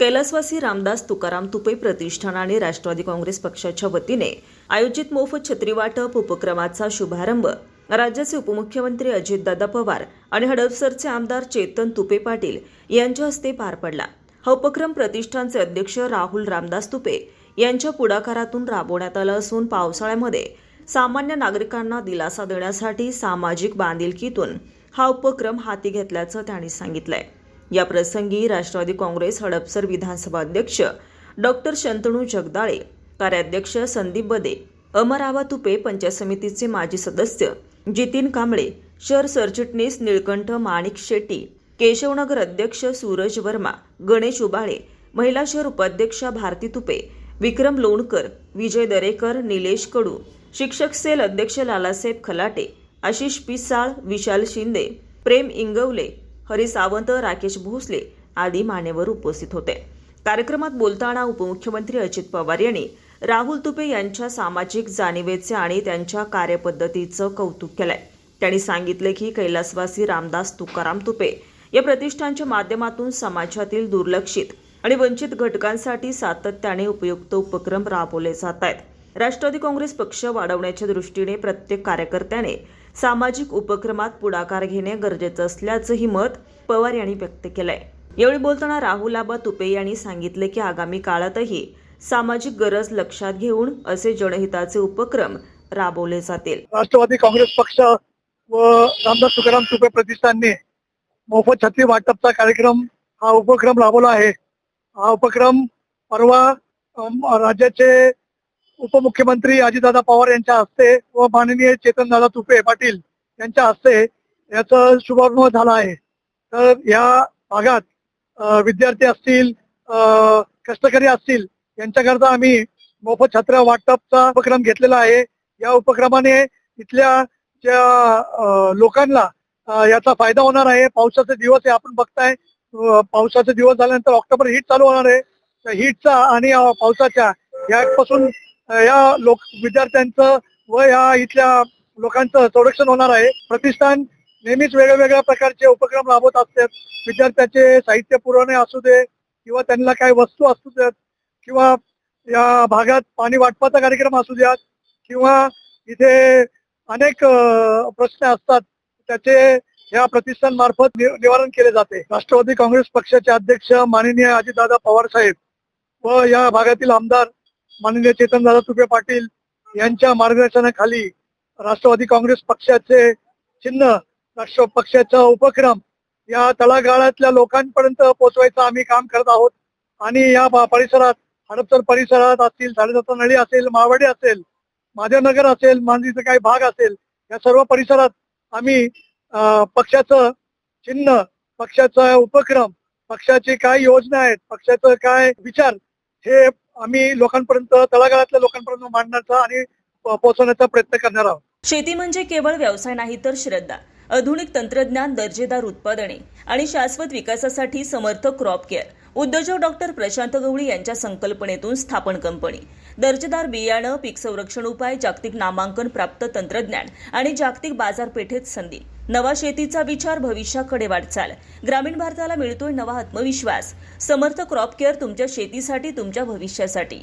कैलासवासी रामदास तुकाराम तुपे प्रतिष्ठान आणि राष्ट्रवादी काँग्रेस पक्षाच्या वतीने आयोजित मोफत छत्रीवाटप उपक्रमाचा शुभारंभ राज्याचे उपमुख्यमंत्री अजितदादा पवार आणि हडपसरचे आमदार चेतन तुपे पाटील यांच्या हस्ते पार पडला. हा उपक्रम प्रतिष्ठानचे अध्यक्ष राहुल रामदास तुपे यांच्या पुढाकारातून राबवण्यात आला असून पावसाळ्यामध्ये सामान्य नागरिकांना दिलासा देण्यासाठी सामाजिक बांधिलकीतून हा उपक्रम हाती घेतल्याचं त्यांनी सांगितलंय. या प्रसंगी राष्ट्रवादी काँग्रेस हडपसर विधानसभा अध्यक्ष डॉक्टर शंतनू जगदाळे कार्याध्यक्ष संदीप बदे अमरावा तुपे पंचायत समितीचे माजी सदस्य जितीन कांबळे शहर सरचिटणीस निळकंठ माणिक शेट्टी केशवनगर अध्यक्ष सूरज वर्मा गणेश उबाळे महिला शहर उपाध्यक्षा भारती तुपे विक्रम लोणकर विजय दरेकर निलेश कडू शिक्षक सेल अध्यक्ष लालासाहेब खलाटे आशिष पिसाळ विशाल शिंदे प्रेम इंगवले हरी सावंत राकेश भोसले आदी मान्यवर उपस्थित होते. कार्यक्रमात बोलताना उपमुख्यमंत्री अजित पवार यांनी राहुल तुपे यांच्या सामाजिक जाणीवेचे आणि त्यांच्या कार्यपद्धतीचं कौतुक केलंय. त्यांनी सांगितले की कैलासवासी रामदास तुकाराम तुपे या प्रतिष्ठानच्या माध्यमातून समाजातील दुर्लक्षित आणि वंचित घटकांसाठी सातत्याने उपयुक्त उपक्रम राबवले जात आहेत. राष्ट्रवादी काँग्रेस पक्ष वाढवण्याच्या दृष्टीने प्रत्येक कार्यकर्त्याने सामाजिक उपक्रमात पुढाकार घेणे गरजेचं असल्याचंही मत पवार यांनी व्यक्त केलंय. यावेळी बोलताना राहुल आबा तुपे यांनी सांगितले की आगामी काळातही सामाजिक गरज लक्षात घेऊन असे जनहिताचे उपक्रम राबवले जातील. राष्ट्रवादी काँग्रेस पक्ष व रामदास तुकाराम तुपे प्रतिष्ठानने मोफत छत्री वाटपचा कार्यक्रम हा उपक्रम राबवला आहे. हा उपक्रम परवा राज्याचे उपमुख्यमंत्री अजितदादा पवार यांच्या हस्ते व माननीय चेतनदादा तुपे पाटील यांच्या हस्ते याचा शुभारंभ झाला आहे. तर या भागात विद्यार्थी असतील कष्टकरी असतील यांच्याकरता आम्ही मोफत छत्र वाटपचा उपक्रम घेतलेला आहे. या उपक्रमाने इथल्या ज्या लोकांना याचा फायदा होणार आहे. पावसाचे दिवस हे आपण बघताय. पावसाचे दिवस झाल्यानंतर ऑक्टोबर हीट चालू होणार आहे. त्या हीटचा आणि पावसाच्या यापासून या लोक विद्यार्थ्यांचं व या इथल्या लोकांचं संरक्षण होणार आहे. प्रतिष्ठान नेहमीच वेगवेगळ्या प्रकारचे उपक्रम राबवत असतात. विद्यार्थ्याचे साहित्य पुरवणे असू दे किंवा त्यांना काही वस्तू असू देत किंवा या भागात पाणी वाटपाचा कार्यक्रम असू द्यात किंवा इथे अनेक प्रश्न असतात. त्याचे या प्रतिष्ठान मार्फत निवारण केले जाते. राष्ट्रवादी काँग्रेस पक्षाचे अध्यक्ष माननीय अजितदादा पवार साहेब व या भागातील आमदार माननीय चेतनदादा तुपे पाटील यांच्या मार्गदर्शनाखाली राष्ट्रवादी काँग्रेस पक्षाचे चिन्ह राष्ट्र पक्षाचा उपक्रम या तळागाळातल्या लोकांपर्यंत पोहोचवायचं आम्ही काम करत आहोत. आणि या परिसरात हडपसर परिसरात असतील साडेसात नळी असेल मावडे असेल महादेवनगर असेल मांजरीचा काही भाग असेल या सर्व परिसरात आम्ही पक्षाचं चिन्ह पक्षाचा उपक्रम पक्षाची काय योजना आहेत पक्षाचं काय विचार हे आम्ही लोकांपर्यंत तळागाळातल्या लोकांपर्यंत मांडण्याचा आणि पोहोचवण्याचा प्रयत्न करणार आहोत. शेती म्हणजे केवळ व्यवसाय नाही तर श्रद्धा आधुनिक तंत्रज्ञान दर्जेदार उत्पादने आणि शाश्वत विकासासाठी समर्थ क्रॉप केअर. उद्योजक डॉक्टर प्रशांत गवळी यांच्या संकल्पनेतून स्थापन कंपनी. दर्जेदार बियाणं पीक संरक्षण उपाय जागतिक नामांकन प्राप्त तंत्रज्ञान आणि जागतिक बाजारपेठेत संधी. नवा शेतीचा विचार भविष्याकडे वाटचाल. ग्रामीण भारताला मिळतोय नवा आत्मविश्वास. समर्थ क्रॉप केअर तुमच्या शेतीसाठी तुमच्या भविष्यासाठी.